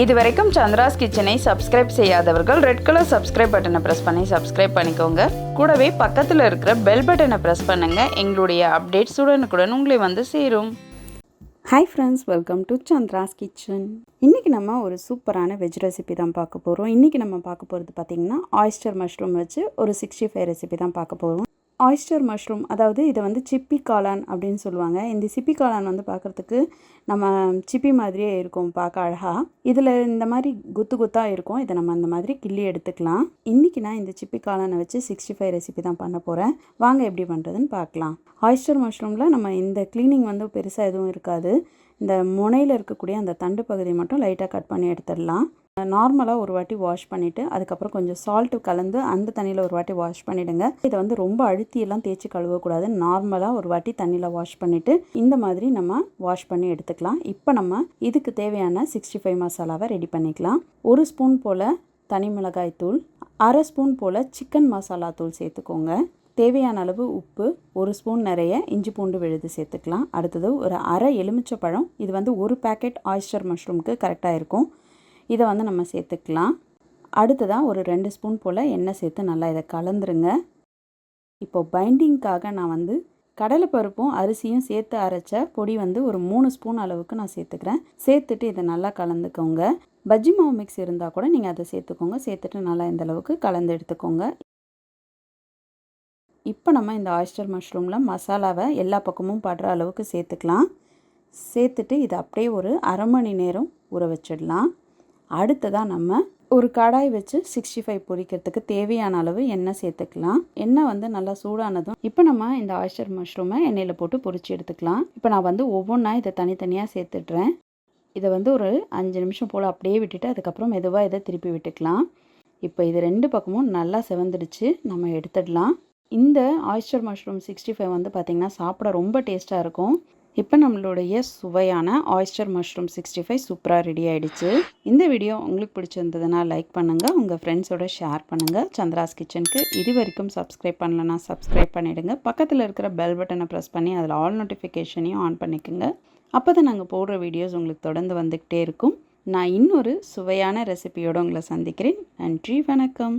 இது வரைக்கும் சந்திராஸ் கிச்சனை சப்ஸ்கிரைப் செய்யாதவர்கள் ரெட் கலர் சப்ஸ்கிரைப் பட்டனை ப்ரெஸ் பண்ணி சப்ஸ்கிரைப் பண்ணிக்கோங்க. கூடவே பக்கத்தில் இருக்கிற பெல் பட்டனை ப்ரெஸ் பண்ணுங்க. எங்களுடைய அப்டேட்ஸ் உடனுக்குடன் உங்களை வந்து சேரும். Hi friends welcome to Chandra's kitchen. இன்றைக்கி நம்ம ஒரு சூப்பரான வெஜ் ரெசிபி தான் பார்க்க போகிறோம் இன்றைக்கி நம்ம பார்க்க போகிறது பார்த்திங்கன்னா ஆயிஸ்டர் மஷ்ரூம் வச்சு ஒரு சிக்ஸ்டி ஃபைவ் ரெசிபி தான் பார்க்க போகிறோம் ஆயிஸ்டர் மஷ்ரூம் அதாவது இதை வந்து சிப்பி காளான் அப்படின்னு சொல்லுவாங்க. இந்த சிப்பி காளான் வந்து பார்க்குறதுக்கு நம்ம சிப்பி மாதிரியே இருக்கும் பார்க்க அழகாக இதில் இந்த மாதிரி குத்து குத்தாக இருக்கும். இதை நம்ம அந்த மாதிரி கிள்ளி எடுத்துக்கலாம். இன்றைக்கி நான் இந்த சிப்பி காளானை வச்சு சிக்ஸ்டி ஃபைவ் ரெசிபி தான் பண்ண போகிறேன் வாங்க எப்படி பண்ணுறதுன்னு பார்க்கலாம். ஆயிஸ்டர் மஷ்ரூமில் நம்ம இந்த க்ளீனிங் வந்து பெருசாக எதுவும் இருக்காது. இந்த முனையில் இருக்கக்கூடிய அந்த தண்டு பகுதியை மட்டும் லைட்டாக கட் பண்ணி எடுத்துடலாம். நார்மலாக ஒரு வாட்டி வாஷ் பண்ணிவிட்டு அதுக்கப்புறம் கொஞ்சம் சால்ட்டு கலந்து அந்த தண்ணியில் ஒரு வாட்டி வாஷ் பண்ணிவிடுங்க இதை வந்து ரொம்ப அழுத்தியெல்லாம் தேய்ச்சி கழுவக்கூடாது. நார்மலாக ஒரு வாட்டி தண்ணியில் வாஷ் பண்ணிவிட்டு இந்த மாதிரி நம்ம வாஷ் பண்ணி எடுத்துக்கலாம். இப்போ நம்ம இதுக்கு தேவையான சிக்ஸ்டி ஃபைவ் மசாலாவை ரெடி பண்ணிக்கலாம். ஒரு ஸ்பூன் போல் தனி மிளகாய் தூள் அரை ஸ்பூன் போல் சிக்கன் மசாலா தூள் சேர்த்துக்கோங்க. தேவையான அளவு உப்பு ஒரு ஸ்பூன் நிறைய இஞ்சி பூண்டு விழுது சேர்த்துக்கலாம். அடுத்தது ஒரு அரை எலுமிச்சை பழம். இது வந்து ஒரு பேக்கெட் ஆயிஸ்டர் மஷ்ரூமுக்கு கரெக்டாக இருக்கும். இதை வந்து நம்ம சேர்த்துக்கலாம். அடுத்ததாக ஒரு ரெண்டு ஸ்பூன் போல் எண்ணெய் சேர்த்து நல்லா இதை கலந்துருங்க. இப்போது பைண்டிங்க்காக நான் வந்து கடலைப்பருப்பும் அரிசியும் சேர்த்து அரைச்ச பொடி வந்து ஒரு மூணு ஸ்பூன் அளவுக்கு நான் சேர்த்துக்கிறேன். சேர்த்துட்டு இதை நல்லா கலந்துக்கோங்க. பஜ்ஜி மாவு மிக்ஸ் இருந்தால் கூட நீங்கள் அதை சேர்த்துக்கோங்க. சேர்த்துட்டு நல்லா இந்த அளவுக்கு கலந்து எடுத்துக்கோங்க. இப்போ நம்ம இந்த ஆயிஸ்டர் மஷ்ரூமில் மசாலாவை எல்லா பக்கமும் படுற அளவுக்கு சேர்த்துக்கலாம். சேர்த்துட்டு இதை அப்படியே ஒரு அரை மணி நேரம் ஊற வச்சிடலாம். அடுத்ததாக நம்ம ஒரு கடாய் வச்சு சிக்ஸ்டி ஃபைவ் பொரிக்கிறதுக்கு தேவையான அளவு எண்ணெய் சேர்த்துக்கலாம். எண்ணெய் வந்து நல்லா சூடானதும் இப்போ நம்ம இந்த ஆயிஸ்டர் மஷ்ரூமை எண்ணெயில் போட்டு பொரிச்சு எடுத்துக்கலாம். இப்போ நான் வந்து ஒவ்வொன்றா இதை தனித்தனியாக சேர்த்துட்றேன். இதை வந்து ஒரு அஞ்சு நிமிஷம் போல் அப்படியே விட்டுட்டு அதுக்கப்புறம் மெதுவாக இதை திருப்பி விட்டுக்கலாம். இப்போ இது ரெண்டு பக்கமும் நல்லா செவந்துடுச்சு. நம்ம எடுத்துடலாம். இந்த ஆயிஸ்டர் மஷ்ரூம் சிக்ஸ்டி ஃபைவ் வந்து பார்த்திங்கன்னா சாப்பிட ரொம்ப டேஸ்ட்டாக இருக்கும். இப்போ நம்மளுடைய சுவையான ஆயிஸ்டர் மஷ்ரூம் சிக்ஸ்டி ஃபைவ் சூப்பராக ரெடி ஆகிடுச்சு இந்த வீடியோ உங்களுக்கு பிடிச்சிருந்ததுன்னா லைக் பண்ணுங்கள் உங்கள் ஃப்ரெண்ட்ஸோட ஷேர் பண்ணுங்கள் சந்திராஸ் கிச்சனுக்கு இது வரைக்கும் சப்ஸ்கிரைப் பண்ணலன்னா சப்ஸ்கிரைப் பண்ணிவிடுங்க பக்கத்தில் இருக்கிற பெல் பட்டனை ப்ரெஸ் பண்ணி அதில் ஆல் நோட்டிஃபிகேஷனையும் ஆன் பண்ணிக்கோங்க. அப்போ தான் நாங்கள் போடுற வீடியோஸ் உங்களுக்கு தொடர்ந்து வந்துக்கிட்டே இருக்கும். நான் இன்னொரு சுவையான ரெசிபியோடு உங்களை சந்திக்கிறேன். நன்றி வணக்கம்.